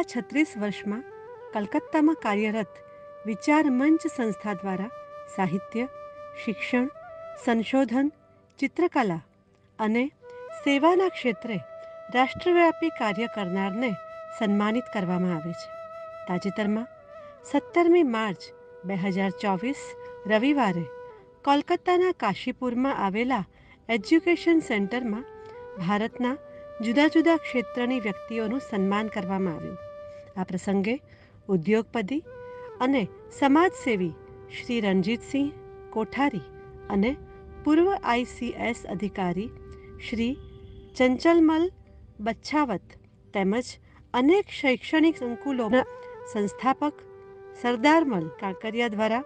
છેલ્લા છત્રીસ વર્ષમાં કલકત્તામાં કાર્યરત વિચાર મંચ સંસ્થા દ્વારા સાહિત્ય, શિક્ષણ, સંશોધન, ચિત્રકલા અને સેવાના ક્ષેત્રે રાષ્ટ્રવ્યાપી કાર્ય કરનારને સન્માનિત કરવામાં આવે છે. તાજેતરમાં સત્તરમી માર્ચ બે હજાર ચોવીસ રવિવારે કોલકાતાના કાશીપુરમાં આવેલા એજ્યુકેશન સેન્ટરમાં ભારતના જુદા જુદા ક્ષેત્રની વ્યક્તિઓનું સન્માન કરવામાં આવ્યું. આ પ્રસંગે ઉદ્યોગપતિ અને સમાજસેવી શ્રી રણજીતસિંહ કોઠારી અને પૂર્વ આઈસીએસ અધિકારી શ્રી ચંચલમલ બચ્છાવત તેમજ અનેક શૈક્ષણિક સંકુલોના સંસ્થાપક સરદારમલ કાંકરિયા દ્વારા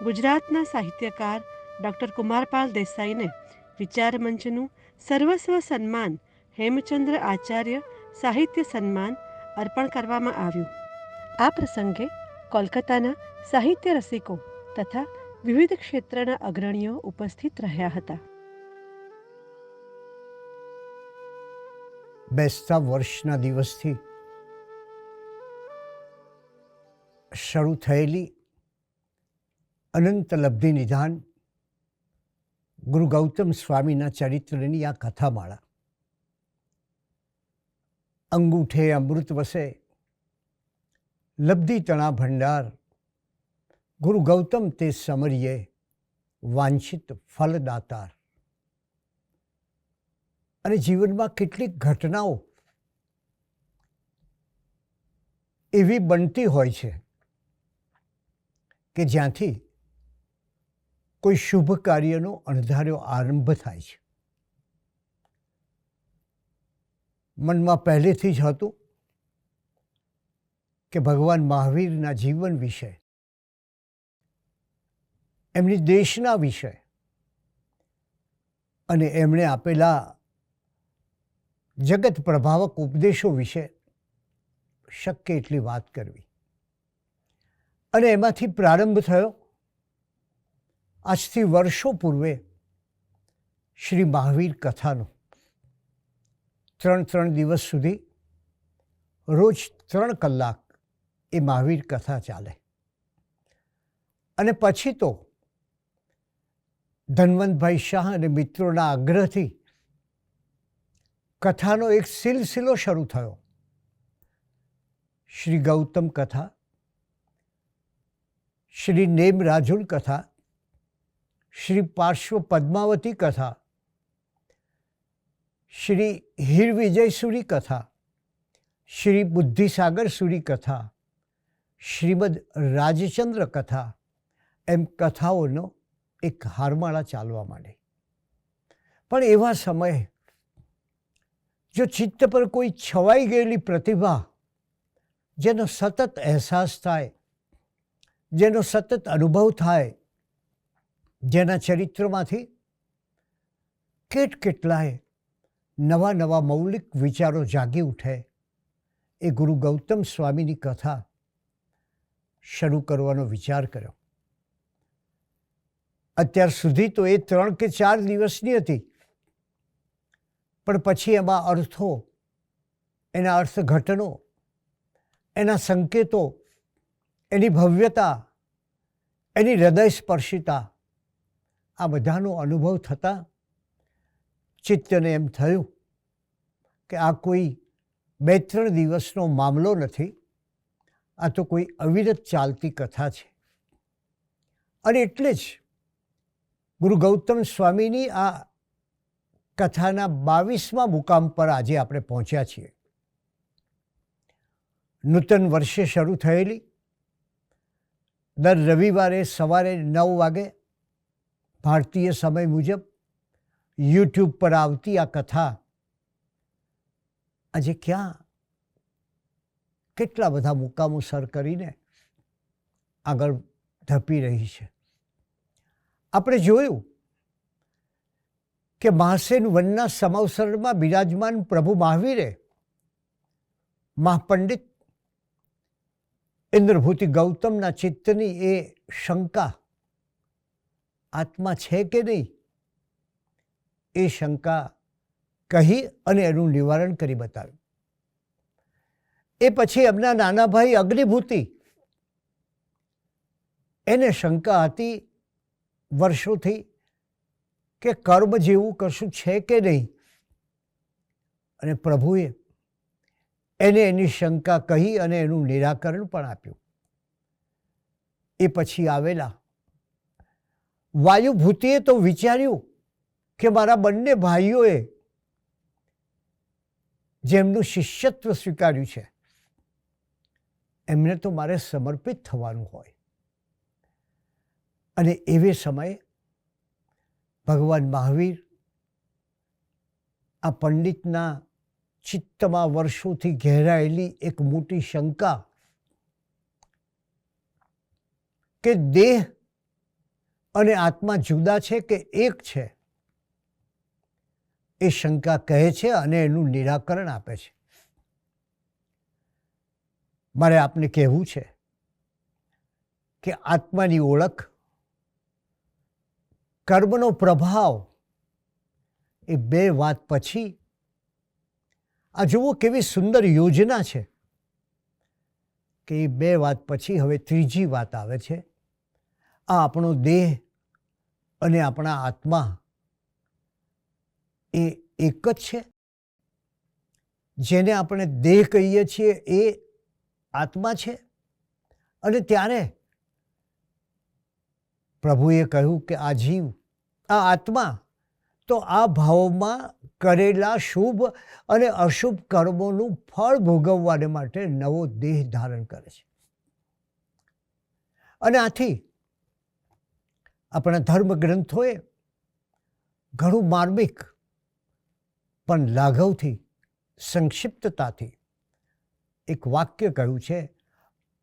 ગુજરાતના સાહિત્યકાર ડૉક્ટર કુમારપાલ દેસાઈને વિચાર મંચનું સર્વસ્વ સન્માન હેમચંદ્ર આચાર્ય સાહિત્ય સન્માન અર્પણ કરવામાં આવ્યું. આ પ્રસંગે કોલકાતાના સાહિત્ય રસિકો તથા વિવિધ ક્ષેત્રના અગ્રણીઓ ઉપસ્થિત રહ્યા હતા. બેસતા વર્ષના દિવસથી શરૂ થયેલી અનંત લબ્ધિ નિધાન ગુરુ ગૌતમ સ્વામીના ચરિત્રની આ કથામાળા અંગૂઠે અમૃત વસે. લબ્ધિ તણા ભંડાર. ગુરુ ગૌતમ તે સમરીએ વાંછિત ફલદાતાર. અને જીવનમાં કેટલીક ઘટનાઓ એવી બનતી હોય છે કે જ્યાંથી કોઈ શુભ કાર્યનો અણધાર્યો આરંભ થાય છે. મનમાં પહેલેથી જ હતું કે ભગવાન મહાવીરના જીવન વિશે, એમની દેશના વિશે અને એમણે આપેલા જગત પ્રભાવક ઉપદેશો વિશે શક્ય એટલી વાત કરવી. અને એમાંથી પ્રારંભ થયો. આજથી વર્ષો પૂર્વે શ્રી મહાવીર કથાનો. ત્રણ ત્રણ દિવસ સુધી રોજ ત્રણ કલાક એ મહાવીર કથા ચાલે. અને પછી તો ધનવંતભાઈ શાહ અને મિત્રોના આગ્રહથી કથાનો એક સિલસિલો શરૂ થયો. શ્રી ગૌતમ કથા, શ્રી નેમ રાજુલ કથા, શ્રી પાર્શ્વ પદ્માવતી કથા શ્રી હીર વિજયસુરી કથા શ્રી બુદ્ધિસાગર સુરી કથા શ્રીમદ રાજચંદ્ર કથા, એમ કથાઓનો એક હારમાળા ચાલવા માંડે. પણ એવા સમયે જો ચિત્ત પર કોઈ છવાઈ ગયેલી પ્રતિભા, જેનો સતત અહેસાસ થાય, જેનો સતત અનુભવ થાય, જેના ચરિત્રમાંથી કેટ કેટલાય નવા નવા મૌલિક વિચારો જાગી ઉઠે. એ ગુરુ ગૌતમ સ્વામીની કથા શરૂ કરવાનો વિચાર કર્યો. અત્યાર સુધી તો એ ત્રણ કે ચાર દિવસની હતી. પણ પછી એમાં અર્થો, એના અર્થઘટનો, એના સંકેતો, એની ભવ્યતા, એની હૃદયસ્પર્શિતા, આ બધાનો અનુભવ થતાં ચિત્તને એમ થયું કે આ કોઈ બે ત્રણ દિવસનો મામલો નથી, આ તો કોઈ અવિરત ચાલતી કથા છે. અને એટલે જ ગુરુ ગૌતમ સ્વામીની આ કથાના બાવીસમા મુકામ પર આજે આપણે પહોંચ્યા છીએ. નૂતન વર્ષે શરૂ થયેલી. દર રવિવારે સવારે નવ વાગે ભારતીય સમય મુજબ યુટ્યુબ પર આવતી આ કથા. આજે ક્યાં? કેટલા બધા મુકામો સર કરીને આગળ ધપી રહી છે. આપણે જોયું કે મહાસેન વનના સમવસરમાં બિરાજમાન પ્રભુ મહાવીરે મહાપંડિત ઇન્દ્રભૂતિ ગૌતમના ચિત્તની એ શંકા આત્મા છે કે નહીં? એ શંકા કહી અને એનું નિવારણ કરી બતાવ્યું. એ પછી એમના નાના ભાઈ અગ્નિભૂતિ એને શંકા હતી વર્ષોથી કે કર્મ જેવું કશું છે કે નહીં? અને પ્રભુએ એને એની શંકા કહી અને એનું નિરાકરણ પણ આપ્યું. એ પછી આવેલા, વાયુભૂતિએ તો વિચાર્યું કે મારા બંને ભાઈઓએ જેમનું શિષ્યત્વ સ્વીકાર્યું છે, એમને તો મારે સમર્પિત થવાનું હોય. અને એવે સમયે ભગવાન મહાવીર આ પંડિતના ચિત્તમાં વર્ષોથી ઘેરાયેલી એક મોટી શંકા કે દેહ અને આત્મા જુદા છે કે એક છે? એ શંકા કહે છે અને એનું નિરાકરણ આપે છે. મારે આપને કહેવું છે કે આત્માની ઓળખ, કર્મનો પ્રભાવ એ બે વાત પછી, આ જુઓ કેવી સુંદર યોજના છે કે એ બે વાત પછી હવે ત્રીજી વાત આવે છે, આ આપણો દેહ અને આપણા આત્મા એ એક જ છે. જેને આપણે દેહ કહીએ છીએ એ આત્મા છે. અને ત્યારે પ્રભુએ કહ્યું કે આ જીવ, આ આત્મા તો આ ભાવમાં કરેલા શુભ અને અશુભ કર્મોનું ફળ ભોગવવાને માટે નવો દેહ ધારણ કરે છે. અને આથી આપણા ધર્મ ગ્રંથોએ ઘણું માર્મિક પણ લાઘવથી, સંક્ષિપ્તતાથી એક વાક્ય કહ્યું છે,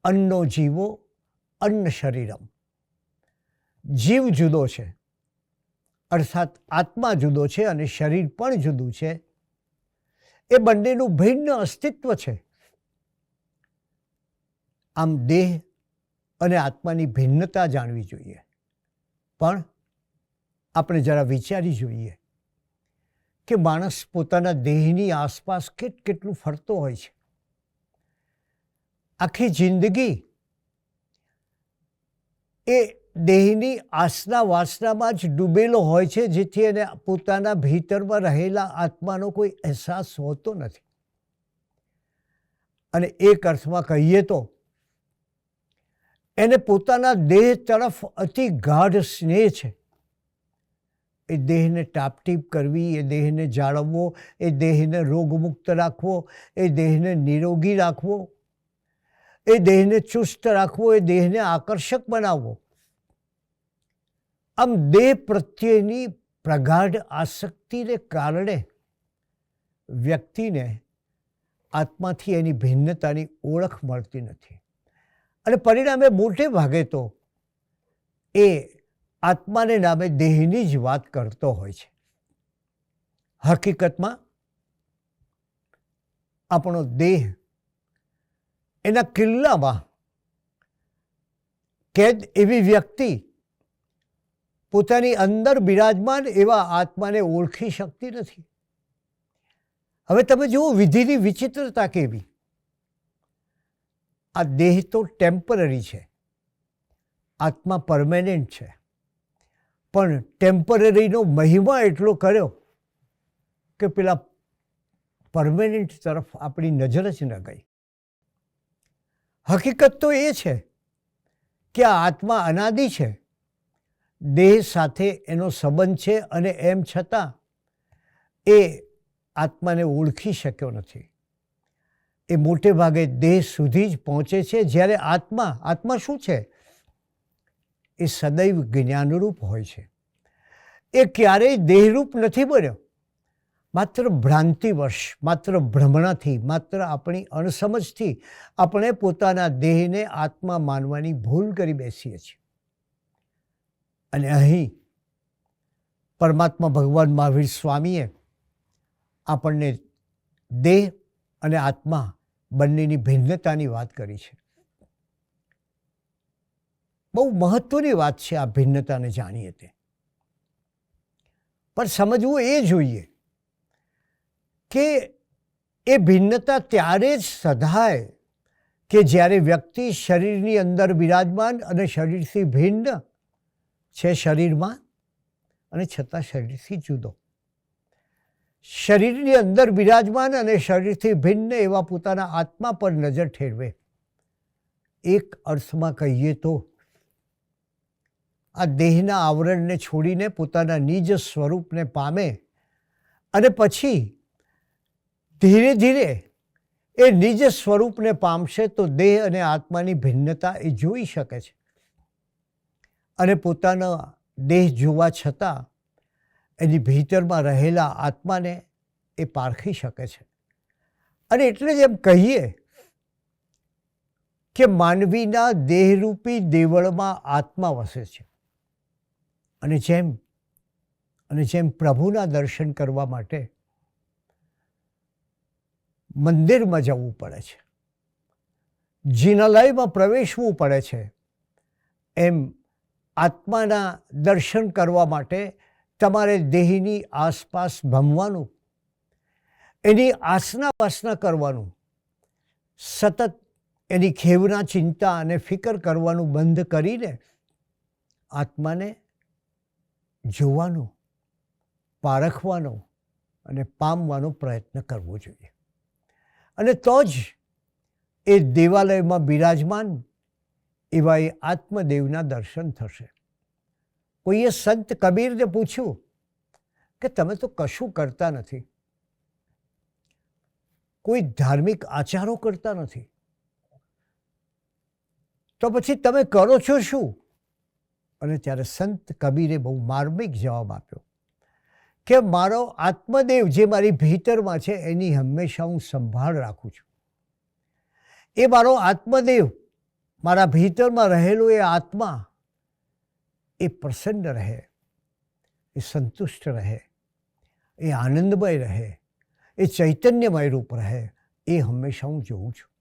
અન્નો જીવો, અન્ન શરીરમ. જીવ જુદો છે, અર્થાત આત્મા જુદો છે અને શરીર પણ જુદું છે. એ બંનેનું ભિન્ન અસ્તિત્વ છે. આમ દેહ અને આત્માની ભિન્નતા જાણવી જોઈએ. પણ આપણે જરા વિચારી જોઈએ કે માણસ પોતાના દેહની આસપાસ કેટ કેટલું ફરતો હોય છે. આખી જિંદગી એ દેહની આસના વાસનામાં જ ડૂબેલો હોય છે, જેથી એને પોતાના ભીતરમાં રહેલા આત્માનો કોઈ અહેસાસ હોતો નથી. અને એક અર્થમાં કહીએ તો, એને પોતાના દેહ તરફ અતિ ગાઢ સ્નેહ છે. એ દેહને ટાપટીપ કરવી, એ દેહને જાળવવો, એ દેહને રોગમુક્ત રાખવો, એ દેહને નિરોગી રાખવો, એ દેહને ચુસ્ત રાખવો, એ દેહને આકર્ષક બનાવવો. આમ દેહ પ્રત્યેની પ્રગાઢ આસક્તિને કારણે વ્યક્તિને આત્માથી એની ભિન્નતાની ઓળખ મળતી નથી. અને પરિણામે મોટે ભાગે તો એ આત્માને નામે દેહની જ વાત કરતો હોય છે. હકીકતમાં આપણો દેહ એના કિલ્લામાં કેદ એવી વ્યક્તિ પોતાની અંદર બિરાજમાન એવા આત્માને ઓળખી શકતી નથી. હવે તમે જુઓ વિધિની વિચિત્રતા કેવી. આ દેહ તો ટેમ્પરરી છે. આત્મા પરમેનન્ટ છે. પણ ટેમ્પરરીનો મહિમા એટલો કર્યો કે પેલા પરમેનન્ટ તરફ આપણી નજર જ ન ગઈ. હકીકત તો એ છે કે આ આત્મા અનાદિ છે. દેહ સાથે એનો સંબંધ છે અને એમ છતાં એ આત્માને ઓળખી શક્યો નથી. એ મોટે ભાગે દેહ સુધી જ પહોંચે છે. જ્યારે આત્મા આત્મા શું છે? એ સદૈવ જ્ઞાનરૂપ હોય છે. એ ક્યારેય દેહરૂપ નથી બન્યો. માત્ર ભ્રાંતિવશ, માત્ર ભ્રમણાથી, માત્ર આપણી અણસમજથી આપણે પોતાના દેહને આત્મા માનવાની ભૂલ કરી બેસીએ છીએ. અને અહીં પરમાત્મા ભગવાન મહાવીર સ્વામીએ આપણને દેહ અને આત્મા બંનેની ભિન્નતાની વાત કરી છે. બહુ મહત્ત્વની વાત છે આ ભિન્નતાને જાણીએ તે. પણ સમજવું એ જોઈએ કે એ ભિન્નતા ત્યારે જ સધાય કે જ્યારે વ્યક્તિ શરીરની અંદર બિરાજમાન અને શરીરથી ભિન્ન છે શરીરમાં અને છતાં શરીરથી જુદો. શરીરની અંદર બિરાજમાન અને શરીરથી ભિન્ન એવા પોતાના આત્મા પર નજર ઠેરવે. એક અર્થમાં કહીએ તો આ દેહના આવરણને છોડીને પોતાના નિજ સ્વરૂપને પામે અને પછી ધીરે ધીરે એ નિજ સ્વરૂપને પામશે તો દેહ અને આત્માની ભિન્નતા એ જોઈ શકે છે. અને પોતાના દેહ જોવા છતાં એની ભીતરમાં રહેલા આત્માને એ પારખી શકે છે. અને એટલે જ એમ કહીએ કે માનવીના દેહરૂપી દેવળમાં આત્મા વસે છે. અને જેમ અને જેમ પ્રભુના દર્શન કરવા માટે મંદિરમાં જવું પડે છે, જિનાલયમાં પ્રવેશવું પડે છે, એમ આત્માના દર્શન કરવા માટે તમારે દેહની આસપાસ ભમવાનું, એની આસના વાસના કરવાનું, સતત એની ખેવના ચિંતા અને ફિકર કરવાનું બંધ કરીને આત્માને જોવાનો, પારખવાનો અને પામવાનો પ્રયત્ન કરવો જોઈએ. અને તો જ એ દેવાલયમાં બિરાજમાન એવા એ આત્મદેવના દર્શન થશે. કોઈએ સંત કબીરને પૂછ્યું કે તમે તો કશું કરતા નથી. કોઈ ધાર્મિક આચારો કરતા નથી. તો પછી તમે કરો છો શું? અને ત્યારે સંત કબીરે બહુ માર્મિક જવાબ આપ્યો કે મારો આત્મદેવ જે મારી ભીતરમાં છે, એની હંમેશા હું સંભાળ રાખું છું. એ મારો આત્મદેવ, મારા ભીતરમાં રહેલો એ આત્મા, એ પ્રસન્ન રહે, એ સંતુષ્ટ રહે, એ આનંદમય રહે, એ ચૈતન્યમય રૂપ રહે, એ હંમેશા હું જોઉં છું.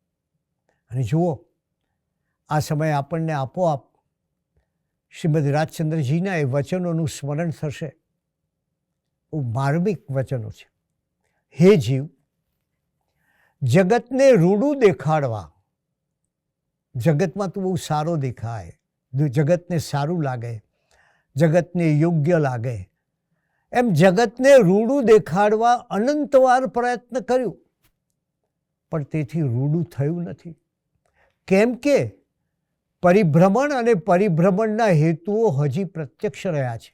અને જુઓ, આ સમયે આપણને આપોઆપ શ્રીમદ રાજચંદ્રજીના એ વચનોનું સ્મરણ થશે. બહુ માર્મિક વચનો છે. હે જીવ, જગતને રૂડું દેખાડવા. જગતમાં તું બહુ સારો દેખાય. જગતને સારું લાગે. જગતને યોગ્ય લાગે. એમ જગતને રૂડું દેખાડવા અનંતવાર પ્રયત્ન કર્યું. પણ તેથી રૂડું થયું નથી. કેમ કે પરિભ્રમણ અને પરિભ્રમણના હેતુઓ હજી પ્રત્યક્ષ રહ્યા છે.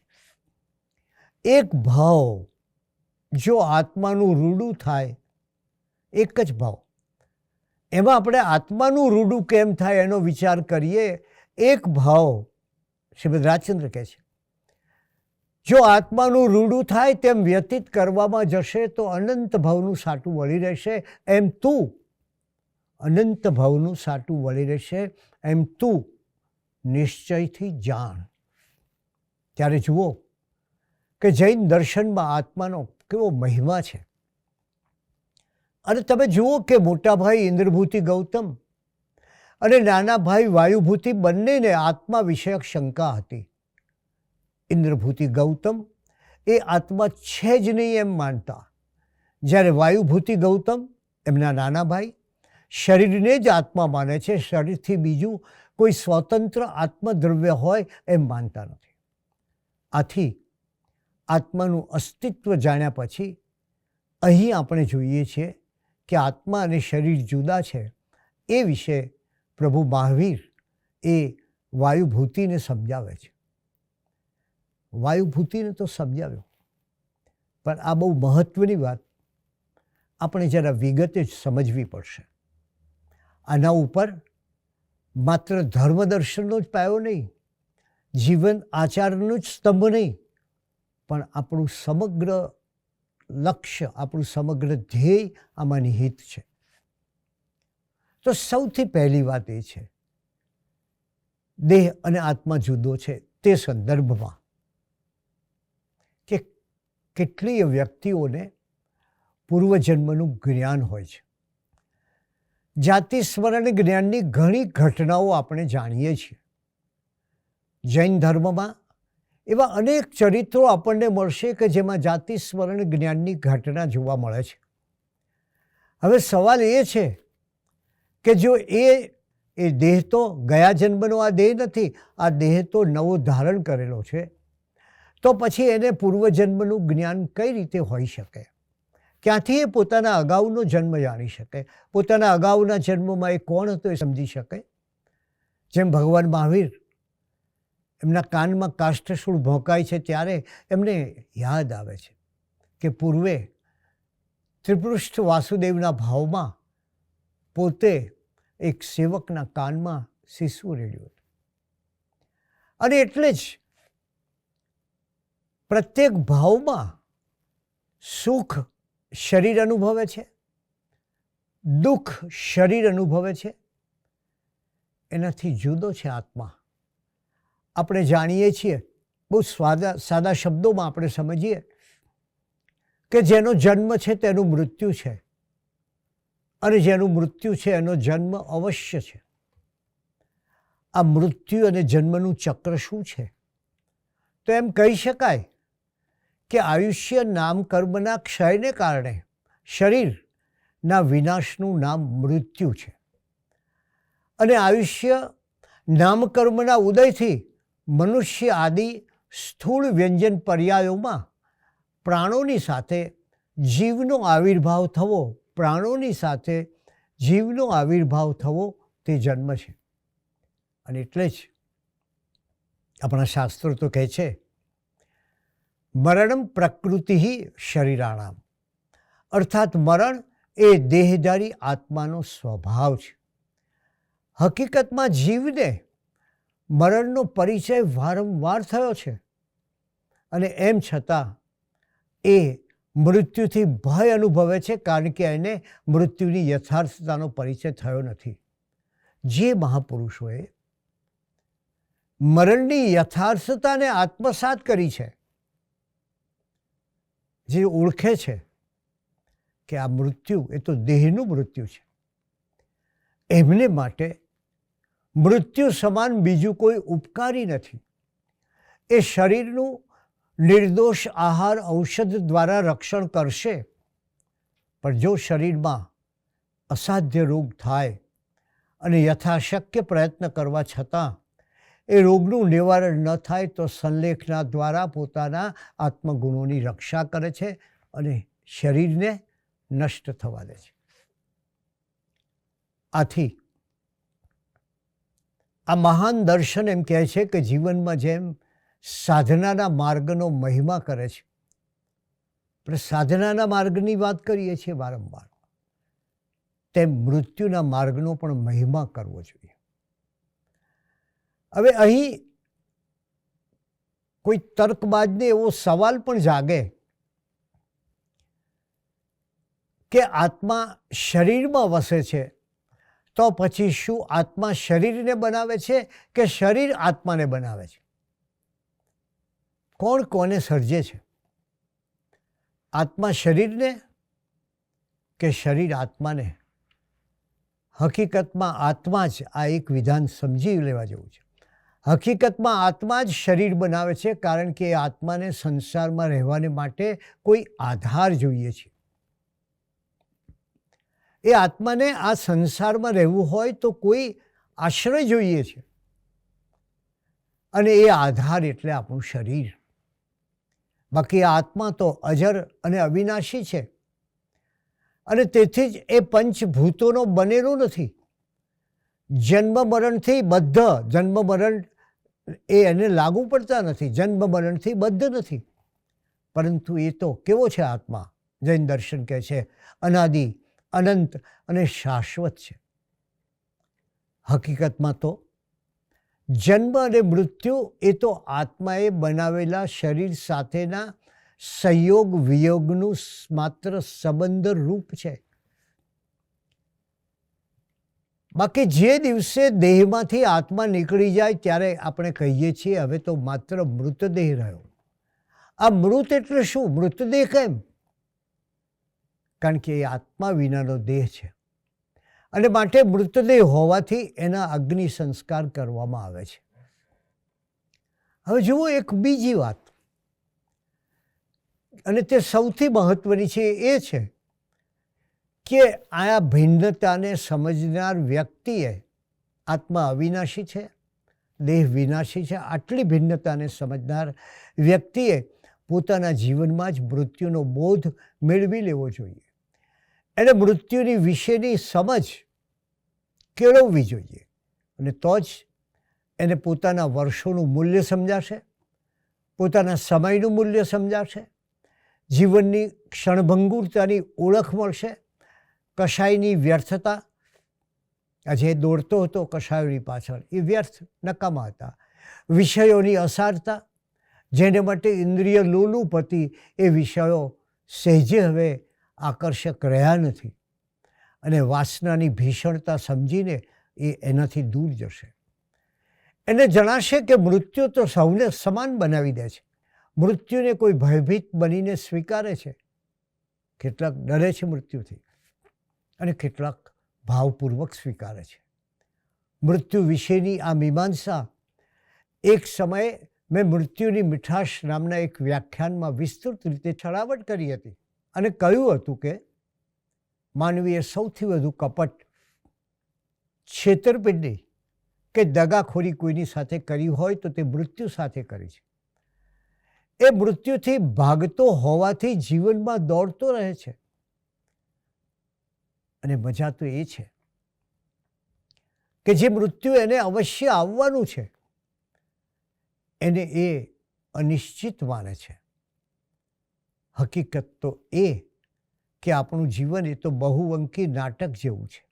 એક ભાવ જો આત્માનું રૂડું થાય, એક જ ભાવ. એમાં આપણે આત્માનું રૂડું કેમ થાય એનો વિચાર કરીએ? એક ભાવ શ્રીમદ રાજચંદ્ર કહે છે. જો આત્માનું રૂડું થાય તેમ વ્યતીત કરવામાં જશે તો અનંત ભાવનું સાટું વળી રહેશે. એમ તું અનંત ભાવનું સાટું વળી રહેશે. એમ તું નિશ્ચયથી જાણ. ત્યારે જુઓ કે જૈન દર્શનમાં આત્માનો કેવો મહિમા છે. અને તમે જુઓ કે મોટા ભાઈ ઇન્દ્રભૂતિ ગૌતમ અને નાના ભાઈ વાયુભૂતિ બંનેને આત્મા વિષયક શંકા હતી. ઇન્દ્રભૂતિ ગૌતમ એ આત્મા છે જ નહીં એમ માનતા. જ્યારે વાયુભૂતિ ગૌતમ, એમના નાના ભાઈ શરીરને જ આત્મા માને છે. શરીરથી બીજું કોઈ સ્વતંત્ર આત્મદ્રવ્ય હોય એમ માનતા નથી. આથી આત્માનું અસ્તિત્વ જાણ્યા પછી અહીં આપણે જોઈએ છીએ કે આત્મા અને શરીર જુદા છે. એ વિશે પ્રભુ મહાવીર એ વાયુભૂતિને સમજાવે છે. વાયુભૂતિને તો સમજાવ્યો. પણ આ બહુ મહત્ત્વની વાત. આપણે જરા વિગતે જ સમજવી પડશે. આના ઉપર માત્ર ધર્મદર્શનનો જ પાયો નહીં, જીવન આચારનો જ સ્તંભ નહીં, પણ આપણું સમગ્ર લક્ષ્ય, આપણું સમગ્ર ધ્યેય આમાં નિહિત છે. તો સૌથી પહેલી વાત એ છે, દેહ અને આત્મા જુદો છે તે સંદર્ભમાં કે કેટલીય વ્યક્તિઓને પૂર્વજન્મનું જ્ઞાન હોય છે. જાતિ સ્મરણ જ્ઞાનની ઘણી ઘટનાઓ આપણે જાણીએ છીએ. જૈન ધર્મમાં એવા અનેક ચરિત્રો આપણને મળશે કે જેમાં જાતિ સ્મરણ જ્ઞાનની ઘટના જોવા મળે છે. હવે સવાલ એ છે કે જો એ એ દેહ તો ગયા જન્મનો આ દેહ નથી, આ દેહ તો નવો ધારણ કરેલો છે, તો પછી એને પૂર્વજન્મનું જ્ઞાન કઈ રીતે હોઈ શકે? ક્યાંથી એ પોતાના અગાઉનો જન્મ જાણી શકે? પોતાના અગાઉના જન્મમાં એ કોણ હતો એ સમજી શકે? જેમ ભગવાન મહાવીર એમના કાનમાં કાષ્ઠસૂળ ભોંકાય છે ત્યારે એમને યાદ આવે છે કે પૂર્વે ત્રિપૃષ્ઠ વાસુદેવના ભાવમાં પોતે એક સેવકના કાનમાં શિશુ રેડ્યું હતું. અને એટલે જ પ્રત્યેક ભાવમાં સુખ શરીર અનુભવે છે? દુઃખ શરીર અનુભવે છે? એનાથી જુદો છે આત્મા. આપણે જાણીએ છીએ, બહુ સ્વાદા, સાદા શબ્દોમાં આપણે સમજીએ કે જેનો જન્મ છે તેનું મૃત્યુ છે અને જેનું મૃત્યુ છે એનો જન્મ અવશ્ય છે. આ મૃત્યુ અને જન્મનું ચક્ર શું છે? તો એમ કહી શકાય કે આયુષ્ય નામ કર્મના ક્ષયને કારણે શરીરના વિનાશનું નામ મૃત્યુ છે. અને આયુષ્ય નામકર્મના ઉદયથી મનુષ્ય આદિ સ્થૂળ વ્યંજન પર્યાયોમાં પ્રાણોની સાથે જીવનો આવિર્ભાવ થવો, પ્રાણોની સાથે જીવનો આવિર્ભાવ થવો તે જન્મ છે. અને એટલે જ આપણા શાસ્ત્રો તો કહે છે મરણમ પ્રકૃતિ શરીરાણામ. અર્થાત મરણ એ દેહધારી આત્માનો સ્વભાવ છે. હકીકતમાં જીવને મરણનો પરિચય વારંવાર થયો છે અને એમ છતાં એ મૃત્યુથી ભય અનુભવે છે કારણ કે એને મૃત્યુની યથાર્થતાનો પરિચય થયો નથી. જે મહાપુરુષોએ મરણની યથાર્થતાને આત્મસાત કરી છે જે ઓળખે છે કે આ મૃત્યુ એ તો દેહનું મૃત્યુ છે. એમને માટે મૃત્યુ સમાન બીજું કોઈ ઉપકારી નથી. એ શરીરનું નિર્દોષ આહાર ઔષધ દ્વારા રક્ષણ કરશે. પણ જો શરીરમાં અસાધ્ય રોગ થાય અને યથાશક્ય પ્રયત્ન કરવા છતાં એ રોગનું નિવારણ ન થાય તો સંલેખના દ્વારા પોતાના આત્મગુણોની રક્ષા કરે છે અને શરીરને નષ્ટ થવા દે છે. આથી આ મહાન દર્શન એમ કહે છે કે જીવનમાં જેમ સાધનાના માર્ગનો મહિમા કરે છે, આપણે સાધનાના માર્ગની વાત કરીએ છીએ વારંવાર, તેમ મૃત્યુના માર્ગનો પણ મહિમા કરવો જોઈએ. હવે અહીં કોઈ તર્કબાજને એવો સવાલ પણ જાગે કે આત્મા શરીરમાં વસે છે, તો પછી શું આત્મા શરીરને બનાવે છે કે શરીર આત્માને બનાવે છે? કોણ કોને સર્જે છે? આત્મા શરીરને કે શરીર આત્માને? હકીકતમાં આત્મા જ આ એક વિધાન સમજી લેવા જેવું છે. હકીકતમાં આત્મા જ શરીર બનાવે છે, કારણ કે આત્માને સંસારમાં રહેવાને માટે કોઈ આધાર જોઈએ છે. એ આત્માને આ સંસારમાં રહેવું હોય તો કોઈ આશ્રય જોઈએ છે. અને એ આધાર એટલે આપણું શરીર. બાકી આત્મા તો અજર અને અવિનાશી છે. અને તેથી જ એ પંચભૂતોનો બનેલો નથી. જન્મ મરણથી બદ્ધ જન્મ મરણ એ એને લાગુ પડતા નથી જન્મ મરણથી બદ્ધ નથી. પરંતુ એ તો કેવો છે આત્મા? જૈન દર્શન કહે છે, અનાદિ, અનંત અને શાશ્વત છે. હકીકતમાં તો જન્મ અને મૃત્યુ એ તો આત્માએ બનાવેલા શરીર સાથેના સંયોગ વિયોગનું માત્ર સંબંધ રૂપ છે. બાકી જે દિવસે દેહમાંથી આત્મા નીકળી જાય ત્યારે આપણે કહીએ છીએ, હવે તો માત્ર મૃતદેહ રહ્યો. આ મૃત એટલે શું? મૃતદેહ કેમ? કારણ કે એ આત્મા વિનાનો દેહ છે. અને માટે મૃતદેહ હોવાથી એના અગ્નિ સંસ્કાર કરવામાં આવે છે. હવે જુઓ એક બીજી વાત. અને તે સૌથી મહત્વની છે એ છે કે આ ભિન્નતાને સમજનાર વ્યક્તિએ આત્મા અવિનાશી છે, દેહ વિનાશી છે, આટલી ભિન્નતાને સમજનાર વ્યક્તિએ પોતાના જીવનમાં જ મૃત્યુનો બોધ મેળવી લેવો જોઈએ. એને મૃત્યુની વિશેની સમજ કેળવવી જોઈએ અને તો જ એને પોતાના વર્ષોનું મૂલ્ય સમજાશે, પોતાના સમયનું મૂલ્ય સમજાશે, જીવનની ક્ષણભંગુરતાની ઓળખ મળશે કશાયની વ્યર્થતા. આજે દોડતો હતો કશાયોની પાછળ. એ વ્યર્થ, નકામા હતા. વિષયોની અસારતા, જેને માટે ઇન્દ્રિય લોલુપ હતી એ વિષયો સહેજે હવે આકર્ષક રહ્યા નથી. અને વાસનાની ભીષણતા સમજીને એ એનાથી દૂર જશે. એને જણાશે કે મૃત્યુ તો સૌને સમાન બનાવી દે છે. મૃત્યુને કોઈ ભયભીત બનીને સ્વીકારે છે. કેટલાક ડરે છે મૃત્યુથી. અને કેટલાક ભાવપૂર્વક સ્વીકારે છે. મૃત્યુ વિશેની આ મીમાંસા એક સમયે મેં મૃત્યુની મીઠાશ નામના એક વ્યાખ્યાનમાં વિસ્તૃત રીતે છળાવટ કરી હતી અને કહ્યું હતું કે માનવીએ સૌથી વધુ કપટ છેતરપિંડી કે દગાખોરી કોઈની સાથે કરી હોય તો તે મૃત્યુ સાથે કરી છે. એ મૃત્યુથી ભાગતો હોવાથી જીવનમાં દોડતો રહે છે. અને મજા તો એ છે કે જે મૃત્યુ એને અવશ્ય આવવાનું છે, એને એ અનિશ્ચિત માને છે. હકીકત તો એ કે આપણું જીવન એ તો બહુઅંકી નાટક જેવું છે.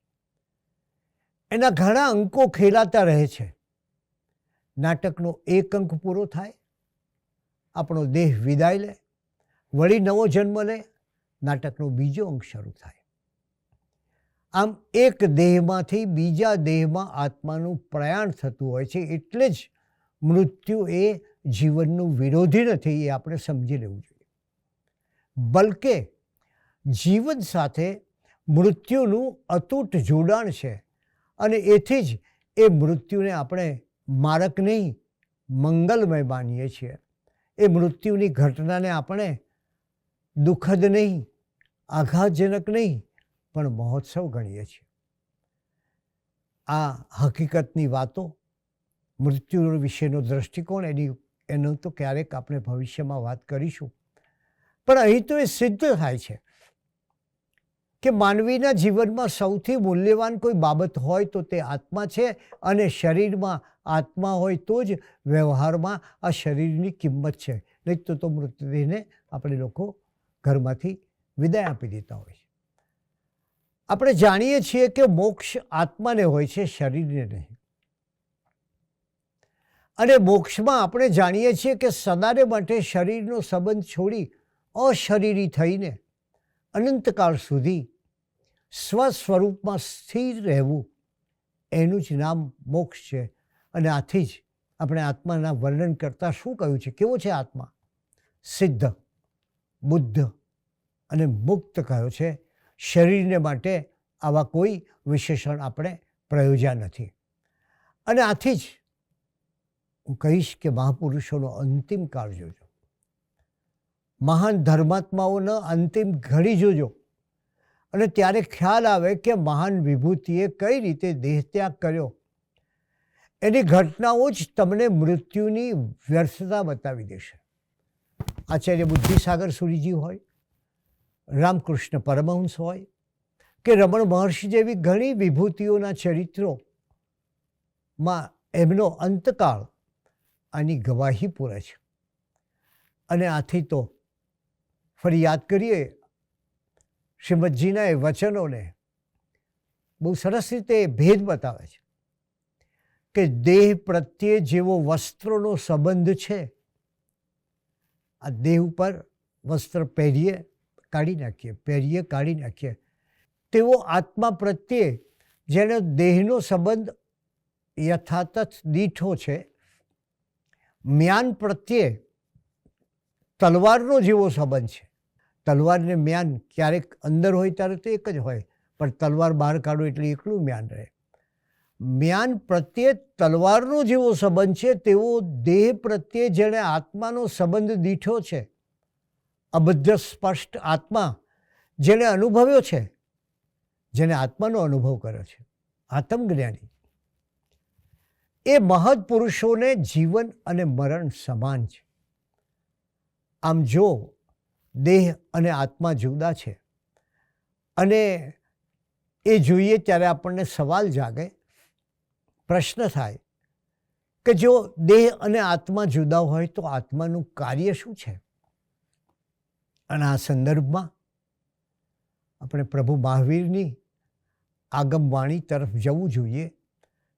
એના ઘણા અંકો ખેલાતા રહે છે. નાટકનો એક અંક પૂરો થાય, આપણો દેહ વિદાય લે, વળી નવો જન્મ લે, નાટકનો બીજો અંક શરૂ થાય. આમ એક દેહમાંથી બીજા દેહમાં આત્માનું પ્રયાણ થતું હોય છે, એટલે જ મૃત્યુ એ જીવનનું વિરોધી નથી એ આપણે સમજી લેવું જોઈએ. બલકે જીવન સાથે મૃત્યુનું અતૂટ જોડાણ છે અને એથી જ એ મૃત્યુને આપણે મારક નહીં, મંગલમય માનીએ છીએ. એ મૃત્યુની ઘટનાને આપણે દુઃખદ નહીં, આઘાતજનક નહીં પણ મહોત્સવ ગણીએ છીએ. આ હકીકતની વાતો મૃત્યુ વિશેનો દૃષ્ટિકોણ એની, એનો તો ક્યારેક આપણે ભવિષ્યમાં વાત કરીશું. પણ અહીં તો એ સિદ્ધ થાય છે કે માનવીના જીવનમાં સૌથી મૂલ્યવાન કોઈ બાબત હોય તો તે આત્મા છે અને શરીરમાં આત્મા હોય તો જ વ્યવહારમાં આ શરીરની કિંમત છે. નહીં તો તો મૃતદેહને આપણે લોકો ઘરમાંથી વિદાય આપી દેતા હોય છે. આપણે જાણીએ છીએ કે મોક્ષ આત્માને હોય છે, શરીરને નહીં. અને મોક્ષમાં આપણે જાણીએ છીએ કે સદાને માટે શરીરનો સંબંધ છોડી અશરીરી થઈને અનંતકાળ સુધી સ્વ સ્વરૂપમાં સ્થિર રહેવું, એનું જ નામ મોક્ષ છે. અને આથી જ આપણે આત્માના વર્ણન કરતાં શું કહ્યું છે? કેવો છે આત્મા? સિદ્ધ, બુદ્ધ અને મુક્ત કહ્યો છે. શરીરને માટે આવા કોઈ વિશેષણ આપણે પ્રયોજ્યા નથી. અને આથી જ હું કહીશ કે મહાપુરુષોનો અંતિમ કાળ જોજો. મહાન ધર્માત્માઓનો અંતિમ ઘડી જોજો. અને ત્યારે ખ્યાલ આવે કે મહાન વિભૂતિએ કઈ રીતે દેહત્યાગ કર્યો. એની ઘટનાઓ જ તમને મૃત્યુની વ્યર્થતા બતાવી દેશે. આચાર્ય બુદ્ધિસાગર સુરીજી હોય રામકૃષ્ણ પરમહંસ હોય કે રમણ મહર્ષિ જેવી ઘણી વિભૂતિઓના ચરિત્રોમાં એમનો અંતકાળ આની ગવાહી પૂરે છે. અને આથી તો ફરી યાદ કરીએ, શ્રીમદજીના એ વચનોને બહુ સરસ રીતે ભેદ બતાવે છે કે દેહ પ્રત્યે જેવો વસ્ત્રોનો સંબંધ છે, આ દેહ ઉપર વસ્ત્ર પહેરીએ કાઢી નાખીએ, પહેરીએ, કાઢી નાખીએ. તેવો આત્મા પ્રત્યે જેનો દેહનો સંબંધ યથાતથ દીઠો છે, મ્યાન પ્રત્યે તલવારનો જેવો સંબંધ છે. તલવારને મ્યાન ક્યારેક અંદર હોય ત્યારે તો એક જ હોય, પણ તલવાર બહાર કાઢો એટલે એકલું મ્યાન રહે. મ્યાન પ્રત્યે તલવારનો જેવો સંબંધ છે તેવો દેહ પ્રત્યે જેણે આત્માનો સંબંધ દીઠો છે અબદ્ધ સ્પષ્ટ આત્મા જેણે અનુભવ્યો છે જેને આત્માનો અનુભવ કર્યો છે. આત્મજ્ઞાની. એ મહદ પુરુષોને જીવન અને મરણ સમાન છે. આમ જો દેહ અને આત્મા જુદા છે અને એ જોઈએ ત્યારે આપણને સવાલ જાગે, પ્રશ્ન થાય કે જો દેહ અને આત્મા જુદા હોય તો આત્માનું કાર્ય શું છે? અને આ સંદર્ભમાં આપણે પ્રભુ મહાવીરની આગમવાણી તરફ જવું જોઈએ.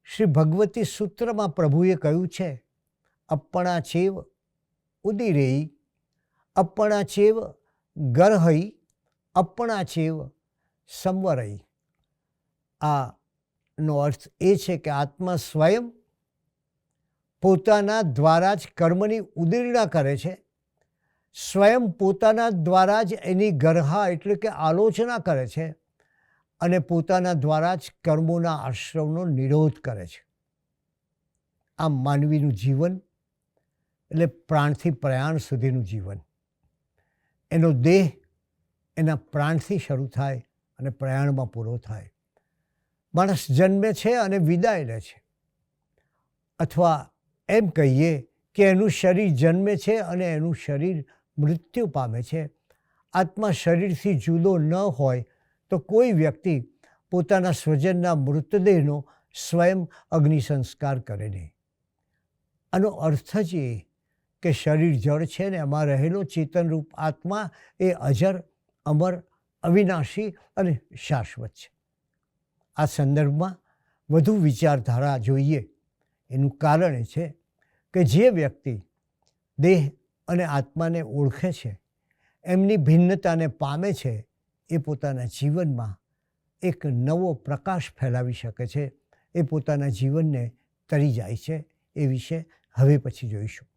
શ્રી ભગવતી સૂત્રમાં પ્રભુએ કહ્યું છે, અપણા ચેવ ઉદિરેઈ અપણા ચેવ ગરહઈ અપણા ચેવ સંવરઈ. આ નો અર્થ એ છે કે આત્મા સ્વયં પોતાના દ્વારા જ કર્મની ઉદીરણા કરે છે. સ્વયં પોતાના દ્વારા જ એની ગરહા એટલે કે આલોચના કરે છે અને પોતાના દ્વારા જ કર્મોના આશ્રમનો નિરોધ કરે છે. આમ માનવીનું જીવન એટલે પ્રાણથી પ્રયાણ સુધીનું જીવન. એનો દેહ એના પ્રાણથી શરૂ થાય અને પ્રયાણમાં પૂરો થાય. માણસ જન્મે છે અને વિદાય લે છે. અથવા એમ કહીએ કે એનું શરીર જન્મે છે અને એનું શરીર મૃત્યુ પામે છે. આત્મા શરીરથી જુદો ન હોય તો કોઈ વ્યક્તિ પોતાના સ્વજનના મૃતદેહનો સ્વયં અગ્નિ સંસ્કાર કરે નહીં. આનો અર્થ જ એ કે શરીર જળ છે ને એમાં રહેલો ચેતનરૂપ આત્મા એ અજર, અમર, અવિનાશી અને શાશ્વત છે. આ સંદર્ભમાં વધુ વિચારધારા જોઈએ. એનું કારણ એ છે કે જે વ્યક્તિ દેહ અને આત્માને ઓળખે છે. એમની ભિન્નતાને પામે છે. એ પોતાના જીવનમાં એક નવો પ્રકાશ ફેલાવી શકે છે. એ પોતાના જીવનને તરી જાય છે. એ વિશે હવે પછી જોઈશું.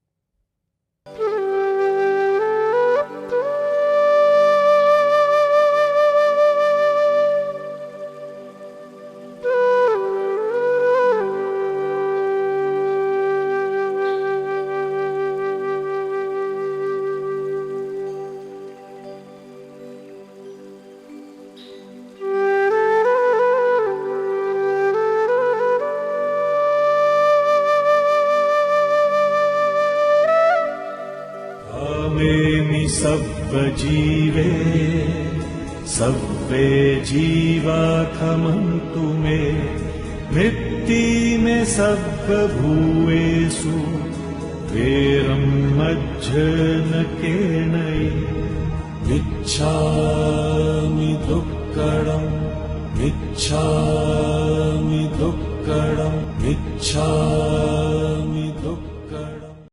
favor.